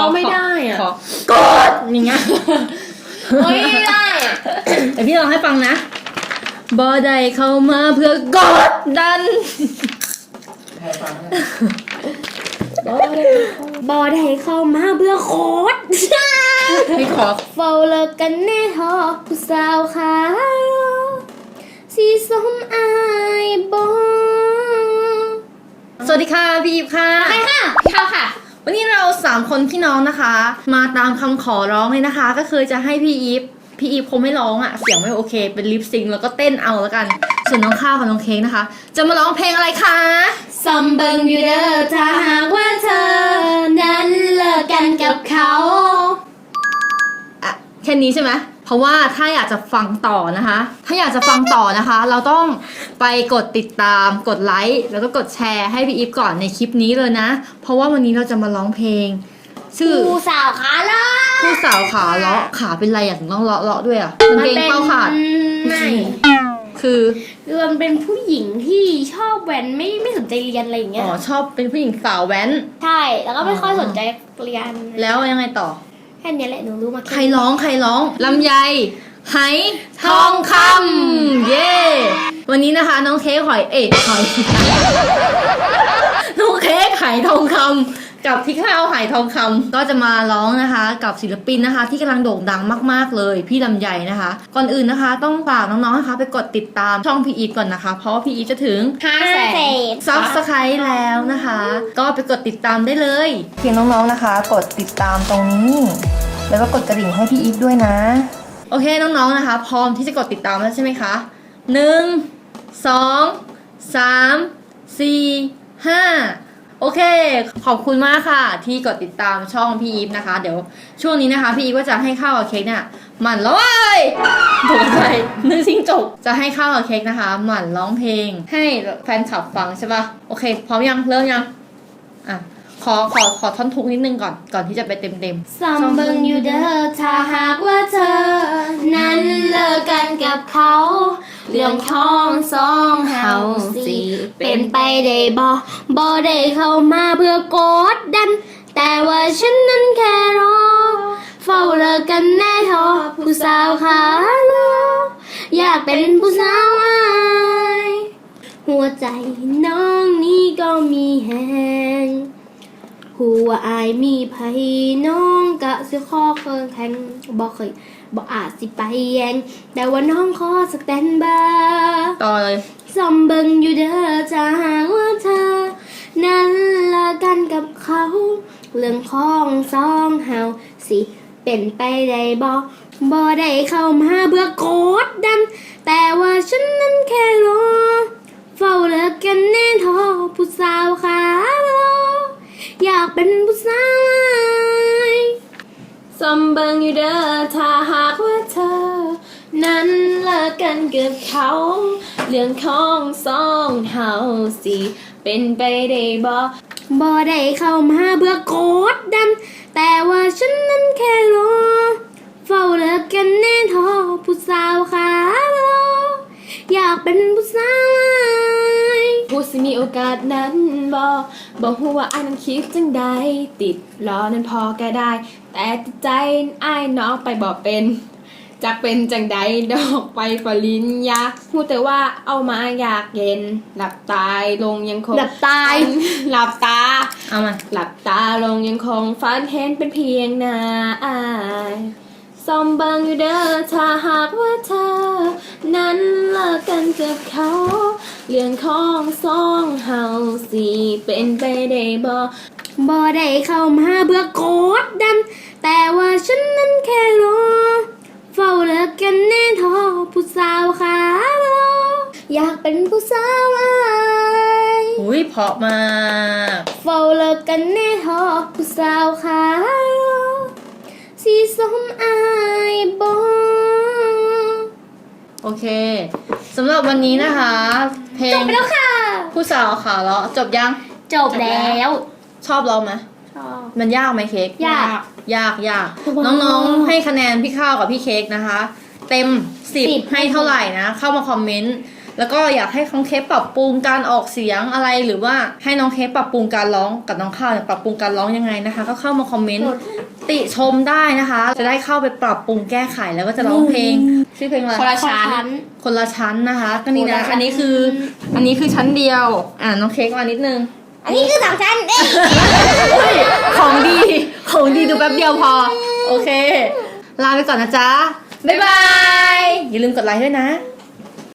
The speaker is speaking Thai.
เราไม่ได้อะขอกดอย่างเงี้ยเฮ้ยไม่ได้อะแต่พี่ลองให้ฟังนะบอได้เข้ามาเพื่อกดดันบอได้เข้ามาเพื่อโคตรพี่ขอเฝ้าเลิกกันแน่ทอผู้สาวขาสีสมอายบอสวัสดีค่ะ พี่อีฟค่ะใครค่ะพี่เขาค่ะ วันนี้เราสามคนพี่น้องนะคะ มาตามคำขอร้องเลยนะคะ ก็คือจะให้พี่อีฟพี่อีฟคงไม่ร้องอะ่ะเสียงไม่โอเค เป็นลิปซิงค์แล้วก็เต้นเอาแล้วกัน ส่วนน้องข้าวกับน้องเค้กนะคะ จะมาร้องเพลงอะไรคะซอมเบิงอยู่เด้อถ้าหากว่าเธอ นั้นเลิกกันกับเขาอะแค่นี้ใช่ไหมเพ ราะว่าถ้าอยากจะฟังต่อนะคะ ถ้าอยากจะฟังต่อนะคะ เราต้องไปกดติดตาม กดไลค์แล้วก็กดแชร์ให้พี่อีฟก่อนในคลิปนี้เลยนะ เพราะว่าวันนี้เราจะมาร้องเพลง ชื่อผู้สาวขาเลาะผู้สาวขาเลาะขาเป็นไรอยากถึงต้องเลาะเลาะด้วยอะกางเกงเข้าขาดไม่คือคือมันเป็นผู้หญิงที่ชอบแว้นไม่ไม่สนใจเรียนอะไรอย่างเงี้อ๋ยอชอบเป็นผู้หญิงสาวแว้นใช่แล้วก็ไม่ค่อยสนใจเรียนแล้วยังไงต่อ แค่เนี้ยแหละหนูรู้มาใครร้องใครร้องลำไยไหทองคำเย้วันนี้นะคะ น้องเค้กหอยเอ็ดหอย น้องเค้กไหทองคำ กับพี่ข้าวไหทองคำก็จะมาร้องนะคะ กับศิลปินนะคะ ที่กำลังโด่งดังมาก ๆ เลย พี่ลำไยนะคะ ก่อนอื่นนะคะ ต้องฝากน้องๆนะคะ ไปกดติดตามช่องพี่อีฟก่อนนะคะ เพราะว่าพี่อีฟจะถึงห้าแสนซับสไครต์แล้วนะคะ ก็ไปกดติดตามได้เลยเพียงน้องๆนะคะ กดติดตามตรงนี้ แล้วก็กดกระดิ่งให้พี่อีฟด้วยนะ โอเคน้องๆนะคะ พร้อมที่จะกดติดตามแล้วใช่ไหมคะหนึ่งสองสามสี่ห้า โอเค ขอบคุณมากค่ะ ที่กดติดตามช่องพี่อีฟนะคะ เดี๋ยวช่วงนี้นะคะ พี่อีฟก็จะให้ข้าวกับเค้กเนี่ยหมั่นร้องเอ้ยตกใจนึกซิงจบจะให้ข้าวกับเค้กนะคะ หมั่นร้องเพลง ให้แฟนคลับฟังใช่ปะโอเค พร้อมยังเริ่มยังอะขอขอขอท่อนทุกนิดนึงก่อนก่อนที่จะไปเต็มเต็มๆซอมเบิงอยู่เด้อถ้าหากว่าเธอ นั้นเลิกกันกับเขา เรื่องของสองเฮาสิเป็นไปได้บ่บ่ได้เข้ามาเพื่อกดดัน แต่ว่าฉันนั้นแค่รอ เฝ้าเลิกกันแน่ทอผู้สาวขาลออยากเป็นผู้สาวอายหัวใจน้องนี้ก็มีแหง หัวอายมีไผน้องกะสิขอเคิงแข่งบอกเคยบอกอาจสิไปแยงแต่ว่าน้องขอสแตนบายต่อเลยซอมเบิงอยู่เด้อจะหากว่าเธอ นั้นละกันกับเขา เรื่องของสองเฮาสิเป็นไปได้บ่บ่ได้เข้ามาเพื่อกดดัน แต่ว่าฉันนั้นแค่รอ เฝ้าเลิกกันแน่ทอผู้สาวขาโลอยาก เป็นผู้สาวอายซอมเบิงอยู่เด้อถ้าหากว่าเธอ นั้นเลิกกันกับเขา เรื่องของสองเฮาสิเป็นไปได้บ่บ่ได้เข้ามาเพื่อกดดัน แต่ว่าฉันนั้นแค่รอ เฝ้าเลิกกันแน่ทอผู้สาวขาโลอยากเป็นผู้สาวอายผู้สิมีโอกาสนั้นบ่ บอกหัวาอายนั้นคิดจังใดติดรอนั้นพอก็ได้ แต่ติดใจอายน้องไปบอกเป็นจักเป็นจังใดดอกไปปริญญาพูดแต่ว่าเอามาอยากเย็น หลับตายลงยังคงหลับตายหลับตาเอามาหลับตาลงยังคงฝันเห็นเป็นเพียงหน้าอายซอมเบิงอยู่เด้อถ้าหากว่าเธอ นั้นเลิกกันกับเขา เรื่องของสองเฮาสิเป็นไปได้บ่บ่ได้เข้ามาเพื่อกดดัน แต่ว่าฉันนั้นแค่รอ เฝ้าเลิกกันแน่ทอผู้สาวขาโลอยากเป็นผู้สาวอายอุ้ยเพราะมากเฝ้าเลิกกันแน่ทอผู้สาวขาสีสมอา โอเคสำหรับวันนี้นะคะ เพลจงบไปแล้วค่ะ ผู้สาวขาเลาะจบยัง จบแล้ว ชอบเราไหมชอบ มันยากไหมเค้กยากยากยากว้าวน้องๆ ให้คะแนนพี่ข้าวกับพี่เค้กนะคะ เต็มสิบ10ให้เท่าไหร่นะ เข้ามาคอมเมนต์ แล้วก็อยากให้น้องเคปปรับปรุงการออกเสียงอะไรหรือว่าให้น้องเคปปรับปรุงการร้องกับน้องข้าวเนี่ยปรับปรุงการร้องยังไงนะคะ ก็เข้ามาคอมเมนต์ติชมได้นะคะ จะได้เข้าไปปรับปรุงแก้ไขแล้วก็จะร้องเพลงชื่อเพลงอะไรคนละชั้นคนละชั้นนะคะ ก็นี่คนนะละชั้นอันนี้คืออันนี้คือชั้นเดียว อ่าน้องเค้กมานิดนึงอันนี้คือสองชั้นเอ้ยเฮ้ยของดีของดีดูแป๊บเดียวพอ โอเค ลาไปก่อนนะจ๊ะ บ๊ายบาย อย่าลืมกดไลค์ด้วยนะ